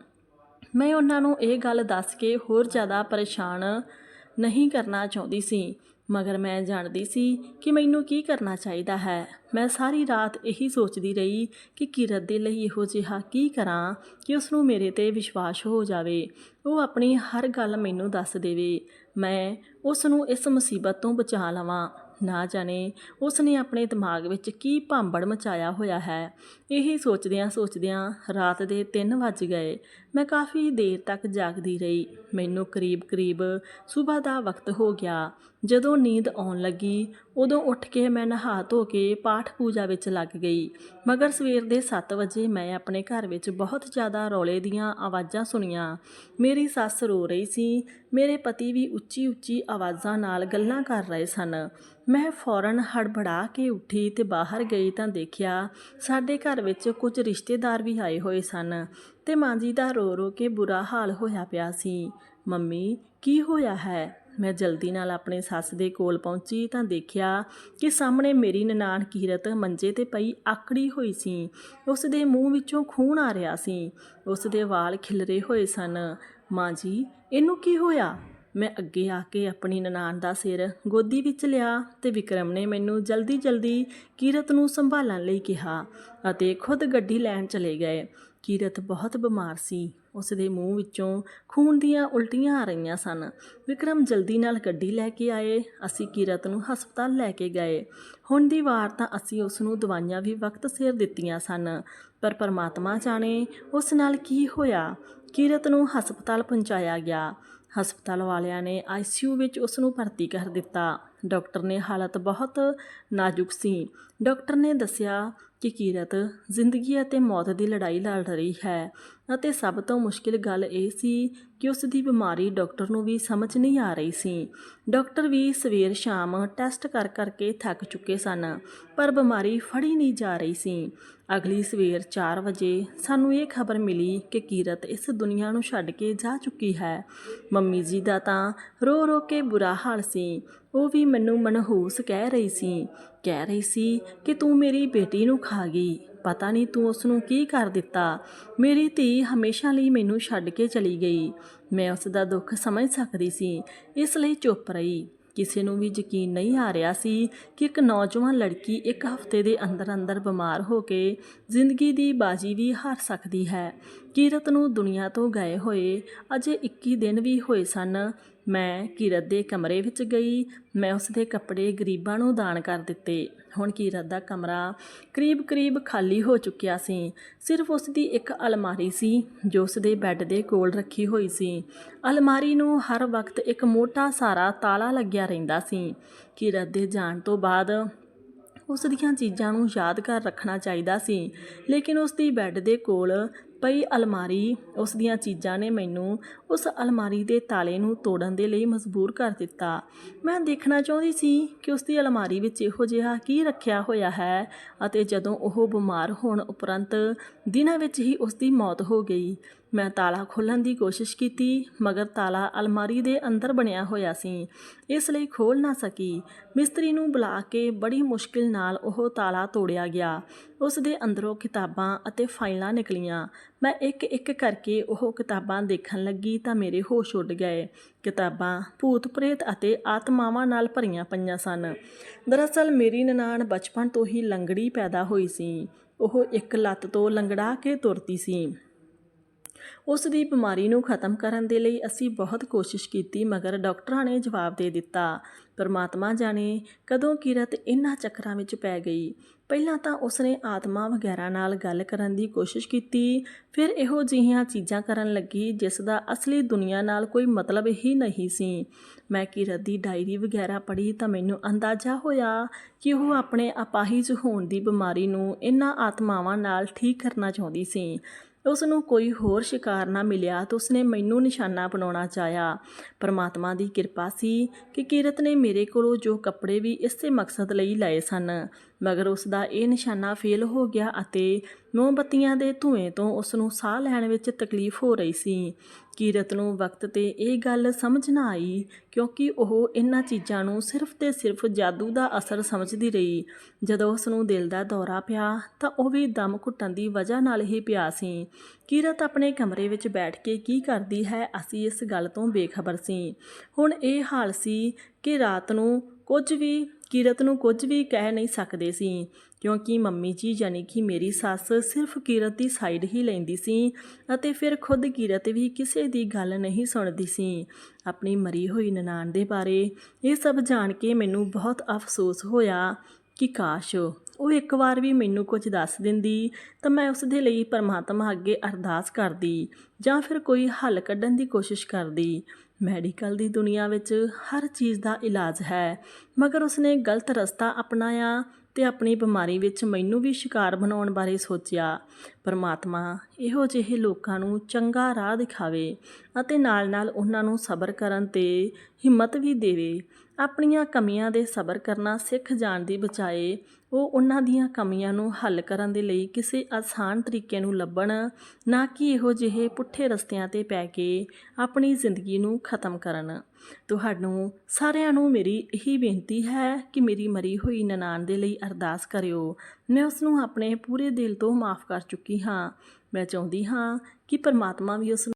ਮੈਂ ਉਹਨਾਂ ਨੂੰ ਇਹ ਗੱਲ ਦੱਸ ਕੇ ਹੋਰ ਜ਼ਿਆਦਾ ਪਰੇਸ਼ਾਨ ਨਹੀਂ ਕਰਨਾ ਚਾਹੁੰਦੀ ਸੀ। ਮਗਰ ਮੈਂ ਜਾਣਦੀ ਸੀ ਕਿ ਮੈਨੂੰ ਕੀ ਕਰਨਾ ਚਾਹੀਦਾ ਹੈ। ਮੈਂ ਸਾਰੀ ਰਾਤ ਇਹੀ ਸੋਚਦੀ ਰਹੀ ਕਿ ਕਿਰਤ ਦੇ ਲਈ ਇਹੋ ਜਿਹਾ ਕੀ ਕਰਾਂ ਕਿ ਉਸ ਨੂੰ ਮੇਰੇ ਤੇ ਵਿਸ਼ਵਾਸ ਹੋ ਜਾਵੇ। ਉਹ ਆਪਣੀ ਹਰ ਗੱਲ ਮੈਨੂੰ ਦੱਸ ਦੇਵੇ। ਮੈਂ ਉਸ ਨੂੰ ਇਸ ਮੁਸੀਬਤ ਤੋਂ ਬਚਾ ਲਵਾਂ। ਨਾ ਜਾਣੇ ਉਸ ਨੇ ਆਪਣੇ ਦਿਮਾਗ ਵਿੱਚ ਕੀ ਭਾਂਬੜ ਮਚਾਇਆ ਹੋਇਆ ਹੈ। ਇਹੀ ਸੋਚਦਿਆਂ ਸੋਚਦਿਆਂ ਰਾਤ ਦੇ 3 ਵੱਜ ਗਏ। ਮੈਂ ਕਾਫੀ ਦੇਰ ਤੱਕ ਜਾਗਦੀ ਰਹੀ। ਮੈਨੂੰ ਕਰੀਬ-ਕਰੀਬ ਸਵੇਰ ਦਾ ਵਕਤ ਹੋ ਗਿਆ। ਜਦੋਂ ਨੀਂਦ ਆਉਣ ਲੱਗੀ, ਉਦੋਂ ਉੱਠ ਕੇ ਮੈਂ ਨਹਾ ਧੋ ਕੇ ਪਾਠ ਪੂਜਾ ਵਿੱਚ ਲੱਗ ਗਈ। ਮਗਰ ਸਵੇਰ ਦੇ 7 ਵਜੇ ਮੈਂ ਆਪਣੇ ਘਰ ਵਿੱਚ ਬਹੁਤ ਜ਼ਿਆਦਾ ਰੌਲੇ ਦੀਆਂ ਆਵਾਜ਼ਾਂ ਸੁਣੀਆਂ। ਮੇਰੀ ਸੱਸ ਰੋ ਰਹੀ ਸੀ। ਮੇਰੇ ਪਤੀ ਵੀ ਉੱਚੀ-ਉੱਚੀ ਆਵਾਜ਼ਾਂ ਨਾਲ ਗੱਲਾਂ ਕਰ ਰਹੇ ਸਨ। ਮੈਂ ਫੌਰਨ ਹੜਬੜਾ ਕੇ ਉੱਠੀ ਤੇ ਬਾਹਰ ਗਈ ਤਾਂ ਦੇਖਿਆ ਸਾਡੇ ਘਰ ਵਿੱਚ ਕੁਝ ਰਿਸ਼ਤੇਦਾਰ ਵੀ ਆਏ ਹੋਏ ਸਨ ਤੇ ਮਾਂ ਜੀ ਦਾ ਰੋ ਰੋ ਕੇ ਬੁਰਾ ਹਾਲ ਹੋਇਆ ਪਿਆ ਸੀ। ਮੰਮੀ, ਕੀ ਹੋਇਆ ਹੈ? ਮੈਂ ਜਲਦੀ ਨਾਲ ਆਪਣੇ ਸੱਸ ਦੇ ਕੋਲ ਪਹੁੰਚੀ ਤਾਂ ਦੇਖਿਆ ਕਿ ਸਾਹਮਣੇ ਮੇਰੀ ਨਨਾਣ ਕੀਰਤ ਮੰਜੇ ਤੇ ਪਈ ਆਕੜੀ ਹੋਈ ਸੀ। ਉਸ ਦੇ ਮੂੰਹ ਵਿੱਚੋਂ ਖੂਨ ਆ ਰਿਹਾ ਸੀ। ਉਸ ਦੇ ਵਾਲ ਖਿਲਰੇ ਹੋਏ ਸਨ। ਮਾਂ ਜੀ, ਇਹਨੂੰ ਕੀ ਹੋਇਆ? ਮੈਂ ਅੱਗੇ ਆ ਕੇ ਆਪਣੀ ਨਨਾਣ ਦਾ ਸਿਰ ਗੋਦੀ ਵਿੱਚ ਲਿਆ ਤੇ ਵਿਕਰਮ ਨੇ ਮੈਨੂੰ ਜਲਦੀ ਜਲਦੀ ਕੀਰਤ ਨੂੰ ਸੰਭਾਲਣ ਲਈ ਕਿਹਾ ਅਤੇ ਖੁਦ ਗੱਡੀ ਲੈਣ ਚਲੇ ਗਏ। ਕਿਰਤ ਬਹੁਤ ਬਿਮਾਰ ਸੀ। ਉਸ ਦੇ ਮੂੰਹ ਵਿੱਚੋਂ ਖੂਨ ਦੀਆਂ ਉਲਟੀਆਂ ਆ ਰਹੀਆਂ ਸਨ। ਵਿਕਰਮ ਜਲਦੀ ਨਾਲ ਗੱਡੀ ਲੈ ਕੇ ਆਏ। ਅਸੀਂ ਕਿਰਤ ਨੂੰ ਹਸਪਤਾਲ ਲੈ ਕੇ ਗਏ। ਹੁਣ ਦੀ ਵਾਰ ਤਾਂ ਅਸੀਂ ਉਸ ਨੂੰ ਦਵਾਈਆਂ ਵੀ ਵਕਤ ਸਿਰ ਦਿੱਤੀਆਂ ਸਨ। ਪਰ ਪਰਮਾਤਮਾ ਜਾਣੇ ਉਸ ਨਾਲ ਕੀ ਹੋਇਆ? ਕਿਰਤ ਨੂੰ ਹਸਪਤਾਲ ਪਹੁੰਚਾਇਆ ਗਿਆ। ਹਸਪਤਾਲ ਵਾਲਿਆਂ ਨੇ ਆਈਸੀਯੂ ਵਿੱਚ ਉਸ ਨੂੰ ਭਰਤੀ ਕਰ ਦਿੱਤਾ। ਡਾਕਟਰ ਨੇ ਹਾਲਤ ਬਹੁਤ ਨਾਜ਼ੁਕ ਸੀ। ਡਾਕਟਰ ਨੇ ਦੱਸਿਆ ਕਿ ਕੀਰਤ ਜ਼ਿੰਦਗੀ ਅਤੇ ਮੌਤ ਦੀ ਲੜਾਈ ਲੜ ਰਹੀ ਹੈ ਅਤੇ ਸਭ ਤੋਂ ਮੁਸ਼ਕਿਲ ਗੱਲ ਇਹ ਸੀ ਕਿ ਉਸ ਦੀ ਬਿਮਾਰੀ ਡਾਕਟਰ ਨੂੰ ਵੀ ਸਮਝ ਨਹੀਂ ਆ ਰਹੀ ਸੀ। ਡਾਕਟਰ ਵੀ ਸਵੇਰ ਸ਼ਾਮ ਟੈਸਟ ਕਰ ਕਰਕੇ ਥੱਕ ਚੁੱਕੇ ਸਨ, ਪਰ ਬਿਮਾਰੀ ਫੜੀ ਨਹੀਂ ਜਾ ਰਹੀ ਸੀ। ਅਗਲੀ ਸਵੇਰ 4 ਵਜੇ ਸਾਨੂੰ ਇਹ ਖਬਰ ਮਿਲੀ ਕਿ ਕੀਰਤ ਇਸ ਦੁਨੀਆ ਨੂੰ ਛੱਡ ਕੇ ਜਾ ਚੁੱਕੀ ਹੈ। ਮੰਮੀ ਜੀ ਦਾ ਤਾਂ ਰੋ ਰੋ ਕੇ ਬੁਰਾ ਹਾਲ ਸੀ, ਉਹ ਵੀ ਮੈਨੂੰ ਮਨਹੂਸ ਕਹਿ ਰਹੀ ਸੀ। ਕਹਿ ਰਹੀ ਸੀ ਕਿ ਤੂੰ ਮੇਰੀ ਬੇਟੀ ਨੂੰ ਖਾ ਗਈ। ਪਤਾ ਨਹੀਂ ਤੂੰ ਉਸ ਨੂੰ ਕੀ ਕਰ ਦਿੱਤਾ। ਮੇਰੀ ਧੀ ਹਮੇਸ਼ਾ ਲਈ ਮੈਨੂੰ ਛੱਡ ਕੇ ਚਲੀ ਗਈ। ਮੈਂ ਉਸ ਦਾ ਦੁੱਖ ਸਮਝ ਸਕਦੀ ਸੀ, ਇਸ ਲਈ ਚੁੱਪ ਰਹੀ। ਕਿਸੇ ਨੂੰ ਵੀ ਯਕੀਨ ਨਹੀਂ ਆ ਰਿਹਾ ਸੀ ਕਿ ਇੱਕ ਨੌਜਵਾਨ ਲੜਕੀ ਇੱਕ ਹਫ਼ਤੇ ਦੇ ਅੰਦਰ ਅੰਦਰ ਬਿਮਾਰ ਹੋ ਕੇ ਜ਼ਿੰਦਗੀ ਦੀ ਬਾਜੀ ਵੀ ਹਾਰ ਸਕਦੀ ਹੈ। ਕੀਰਤ ਨੂੰ ਦੁਨੀਆ ਤੋਂ ਗਏ ਹੋਏ ਅਜੇ 21 ਦਿਨ ਵੀ ਹੋਏ ਸਨ ਮੈਂ ਕੀਰਤ ਦੇ ਕਮਰੇ ਵਿੱਚ ਗਈ। ਮੈਂ ਉਸ ਦੇ ਕੱਪੜੇ ਗਰੀਬਾਂ ਨੂੰ ਦਾਨ ਕਰ ਦਿੱਤੇ। ਹੁਣ ਕੀਰਤ ਦਾ ਕਮਰਾ ਕਰੀਬ-ਕਰੀਬ ਖਾਲੀ ਹੋ ਚੁੱਕਿਆ ਸੀ। ਸਿਰਫ ਉਸ ਦੀ ਇੱਕ ਅਲਮਾਰੀ ਸੀ, ਜੋ ਉਸ ਦੇ ਬੈੱਡ ਦੇ ਕੋਲ ਰੱਖੀ ਹੋਈ ਸੀ। ਅਲਮਾਰੀ ਨੂੰ ਹਰ ਵਕਤ ਇੱਕ ਮੋਟਾ ਸਾਰਾ ਤਾਲਾ ਲੱਗਿਆ ਰਹਿੰਦਾ ਸੀ। ਕੀਰਤ ਦੇ ਜਾਣ ਤੋਂ ਬਾਅਦ ਉਸ ਦੀਆਂ ਚੀਜ਼ਾਂ ਨੂੰ ਯਾਦ ਕਰ ਰੱਖਣਾ ਚਾਹੀਦਾ ਸੀ, ਲੇਕਿਨ ਉਸ ਦੀ ਬੈੱਡ ਦੇ ਕੋਲ ਪਈ ਅਲਮਾਰੀ, ਉਸ ਦੀਆਂ ਚੀਜ਼ਾਂ ਨੇ ਮੈਨੂੰ ਉਸ ਅਲਮਾਰੀ ਦੇ ਤਾਲੇ ਨੂੰ ਤੋੜਨ ਦੇ ਲਈ ਮਜਬੂਰ ਕਰ ਦਿੱਤਾ। ਮੈਂ ਦੇਖਣਾ ਚਾਹੁੰਦੀ ਸੀ ਕਿ ਉਸ ਦੀ ਅਲਮਾਰੀ ਵਿੱਚ ਇਹੋ ਜਿਹਾ ਕੀ ਰੱਖਿਆ ਹੋਇਆ ਹੈ ਅਤੇ ਜਦੋਂ ਉਹ ਬਿਮਾਰ ਹੋਣ ਉਪਰੰਤ ਦਿਨਾਂ ਵਿੱਚ ਹੀ ਉਸ ਦੀ ਮੌਤ ਹੋ ਗਈ ਮੈਂ ਤਾਲਾ ਖੋਲ੍ਹਣ ਦੀ ਕੋਸ਼ਿਸ਼ ਕੀਤੀ, ਮਗਰ ਤਾਲਾ ਅਲਮਾਰੀ ਦੇ ਅੰਦਰ ਬਣਿਆ ਹੋਇਆ ਸੀ। ਇਸ ਲਈ ਖੋਲ ਨਾ ਸਕੀ। ਮਿਸਤਰੀ ਨੂੰ ਬੁਲਾ ਕੇ ਬੜੀ ਮੁਸ਼ਕਿਲ ਨਾਲ ਉਹ ਤਾਲਾ ਤੋੜਿਆ ਗਿਆ। ਉਸ ਦੇ ਅੰਦਰੋਂ ਕਿਤਾਬਾਂ ਅਤੇ ਫਾਈਲਾਂ ਨਿਕਲੀਆਂ। ਮੈਂ ਇੱਕ ਇੱਕ ਕਰਕੇ ਉਹ ਕਿਤਾਬਾਂ ਦੇਖਣ ਲੱਗੀ ਤਾਂ ਮੇਰੇ ਹੋਸ਼ ਉੱਡ ਗਏ। ਕਿਤਾਬਾਂ ਭੂਤ ਪ੍ਰੇਤ ਅਤੇ ਆਤਮਾਵਾਂ ਨਾਲ ਭਰੀਆਂ ਪਈਆਂ ਸਨ। ਦਰਅਸਲ ਮੇਰੀ ਨਨਾਣ ਬਚਪਨ ਤੋਂ ਹੀ ਲੰਗੜੀ ਪੈਦਾ ਹੋਈ ਸੀ। ਉਹ ਇੱਕ ਲੱਤ ਤੋਂ ਲੰਗੜਾ ਕੇ ਤੁਰਦੀ ਸੀ। ਉਸ ਦੀ ਬਿਮਾਰੀ ਨੂੰ ਖਤਮ ਕਰਨ ਦੇ ਲਈ ਅਸੀਂ ਬਹੁਤ ਕੋਸ਼ਿਸ਼ ਕੀਤੀ, ਮਗਰ ਡਾਕਟਰਾਂ ਨੇ ਜਵਾਬ ਦੇ ਦਿੱਤਾ। ਪਰਮਾਤਮਾ ਜਾਣੇ ਕਦੋਂ ਕਿਰਤ ਇਹਨਾਂ ਚੱਕਰਾਂ ਵਿੱਚ ਪੈ ਗਈ। ਪਹਿਲਾਂ ਤਾਂ ਉਸਨੇ ਆਤਮਾ ਵਗੈਰਾ ਨਾਲ ਗੱਲ ਕਰਨ ਦੀ ਕੋਸ਼ਿਸ਼ ਕੀਤੀ, ਫਿਰ ਇਹੋ ਜਿਹੀਆਂ ਚੀਜ਼ਾਂ ਕਰਨ ਲੱਗੀ, ਜਿਸ ਦਾ ਅਸਲੀ ਦੁਨੀਆ ਨਾਲ ਕੋਈ ਮਤਲਬ ਹੀ ਨਹੀਂ ਸੀ। ਮੈਂ ਕਿਰਤ ਦੀ ਡਾਇਰੀ ਵਗੈਰਾ ਪੜ੍ਹੀ ਤਾਂ ਮੈਨੂੰ ਅੰਦਾਜ਼ਾ ਹੋਇਆ ਕਿ ਉਹ ਆਪਣੇ ਅਪਾਹਿਜ ਹੋਣ ਦੀ ਬਿਮਾਰੀ ਨੂੰ ਇਹਨਾਂ ਆਤਮਾਵਾਂ ਨਾਲ ਠੀਕ ਕਰਨਾ ਚਾਹੁੰਦੀ ਸੀ। ਉਸ ਨੂੰ ਕੋਈ ਹੋਰ ਸ਼ਿਕਾਰ ਨਾ ਮਿਲਿਆ ਤਾਂ ਉਸਨੇ ਮੈਨੂੰ ਨਿਸ਼ਾਨਾ ਬਣਾਉਣਾ ਚਾਹਿਆ। ਪਰਮਾਤਮਾ ਦੀ ਕਿਰਪਾ ਸੀ ਕਿ ਕੀਰਤ ਨੇ ਮੇਰੇ ਕੋਲੋਂ ਜੋ ਕੱਪੜੇ ਵੀ ਇਸੇ ਮਕਸਦ ਲਈ ਲਏ ਸਨ। ਮਗਰ ਉਸ ਦਾ ਇਹ ਨਿਸ਼ਾਨਾ ਫੇਲ ਹੋ ਗਿਆ ਅਤੇ ਮੋਮਬੱਤੀਆਂ ਦੇ ਧੂਏ ਤੋਂ ਉਸ ਨੂੰ ਸਾਹ ਲੈਣ ਵਿੱਚ ਤਕਲੀਫ ਹੋ ਰਹੀ ਸੀ। ਕੀਰਤ ਨੂੰ ਵਕਤ ਤੇ ਇਹ ਗੱਲ ਸਮਝ ਨਾ ਆਈ, ਕਿਉਂਕਿ ਉਹ ਇਹਨਾਂ ਚੀਜ਼ਾਂ ਨੂੰ ਸਿਰਫ ਤੇ ਸਿਰਫ ਜਾਦੂ ਦਾ ਅਸਰ ਸਮਝਦੀ ਰਹੀ। ਜਦੋਂ ਉਸ ਨੂੰ ਦਿਲ ਦਾ ਦੌਰਾ ਪਿਆ, ਤਾਂ ਉਹ ਵੀ ਦਮ ਘੁੱਟਣ ਦੀ ਵਜ੍ਹਾ ਨਾਲ ਹੀ ਪਿਆ ਸੀ। ਕੀਰਤ ਆਪਣੇ ਕਮਰੇ ਵਿੱਚ ਬੈਠ ਕੇ ਕੀ ਕਰਦੀ ਹੈ, ਅਸੀਂ ਇਸ ਗੱਲ ਤੋਂ ਬੇਖਬਰ ਸੀ। ਹੁਣ ਇਹ ਹਾਲ ਸੀ ਕਿ ਰਾਤ ਨੂੰ ਕੁਝ ਵੀ, ਕੀਰਤ ਨੂੰ ਕੁਝ ਵੀ ਕਹਿ ਨਹੀਂ ਸਕਦੇ ਸੀ। ਕਿਉਂਕਿ ਮੰਮੀ ਜੀ ਯਾਨੀ ਕਿ ਮੇਰੀ ਸੱਸ ਸਿਰਫ ਕਿਰਤ ਦੀ ਸਾਈਡ ਹੀ ਲੈਂਦੀ ਸੀ ਅਤੇ ਫਿਰ ਖੁਦ ਕਿਰਤ ਵੀ ਕਿਸੇ ਦੀ ਗੱਲ ਨਹੀਂ ਸੁਣਦੀ ਸੀ। ਆਪਣੀ ਮਰੀ ਹੋਈ ਨਨਾਣ ਦੇ ਬਾਰੇ ਇਹ ਸਭ ਜਾਣ ਕੇ ਮੈਨੂੰ ਬਹੁਤ ਅਫਸੋਸ ਹੋਇਆ ਕਿ ਕਾਸ਼ ਉਹ ਇੱਕ ਵਾਰ ਵੀ ਮੈਨੂੰ ਕੁਝ ਦੱਸ ਦਿੰਦੀ ਤਾਂ ਮੈਂ ਉਸ ਦੇ ਲਈ ਪਰਮਾਤਮਾ ਅੱਗੇ ਅਰਦਾਸ ਕਰਦੀ ਜਾਂ ਫਿਰ ਕੋਈ ਹੱਲ ਕੱਢਣ ਦੀ ਕੋਸ਼ਿਸ਼ ਕਰਦੀ। ਮੈਡੀਕਲ ਦੀ ਦੁਨੀਆ ਵਿੱਚ ਹਰ ਚੀਜ਼ ਦਾ ਇਲਾਜ ਹੈ, ਮਗਰ ਉਸਨੇ ਗਲਤ ਰਸਤਾ ਅਪਣਾਇਆ ਤੇ ਆਪਣੀ ਬਿਮਾਰੀ ਵਿੱਚ ਮੈਨੂੰ ਵੀ ਸ਼ਿਕਾਰ ਬਣਾਉਣ ਬਾਰੇ ਸੋਚਿਆ। ਪਰਮਾਤਮਾ ਇਹੋ ਜਿਹੇ ਲੋਕਾਂ ਨੂੰ ਚੰਗਾ ਰਾਹ ਦਿਖਾਵੇ ਅਤੇ ਨਾਲ-ਨਾਲ ਉਹਨਾਂ ਨੂੰ ਸਬਰ ਕਰਨ ਤੇ ਹਿੰਮਤ ਵੀ ਦੇਵੇ। ਆਪਣੀਆਂ ਕਮੀਆਂ ਦੇ ਸਬਰ ਕਰਨਾ ਸਿੱਖ ਜਾਣ ਦੀ ਬਚਾਏ ਉਹ ਉਹਨਾਂ ਦੀਆਂ ਕਮੀਆਂ ਨੂੰ ਹੱਲ ਕਰਨ ਦੇ ਲਈ ਕਿਸੇ ਆਸਾਨ ਤਰੀਕੇ ਨੂੰ ਲੱਭਣ, ਨਾ ਕਿ ਇਹੋ ਜਿਹੇ ਪੁੱਠੇ ਰਸਤਿਆਂ ਤੇ ਪੈ ਕੇ ਆਪਣੀ ਜ਼ਿੰਦਗੀ ਨੂੰ ਖਤਮ ਕਰਨ। ਤੁਹਾਨੂੰ ਸਾਰਿਆਂ ਨੂੰ ਮੇਰੀ ਇਹੀ ਬੇਨਤੀ ਹੈ ਕਿ ਮੇਰੀ ਮਰੀ ਹੋਈ ਨਨਾਣ ਦੇ ਲਈ ਅਰਦਾਸ ਕਰਿਓ। ਮੈਂ ਉਸ ਨੂੰ ਆਪਣੇ ਪੂਰੇ ਦਿਲ ਤੋਂ ਮਾਫ ਕਰ ਚੁੱਕੀ ਹਾਂ। ਮੈਂ ਚਾਹੁੰਦੀ ਹਾਂ ਕਿ ਪਰਮਾਤਮਾ ਵੀ ਉਸ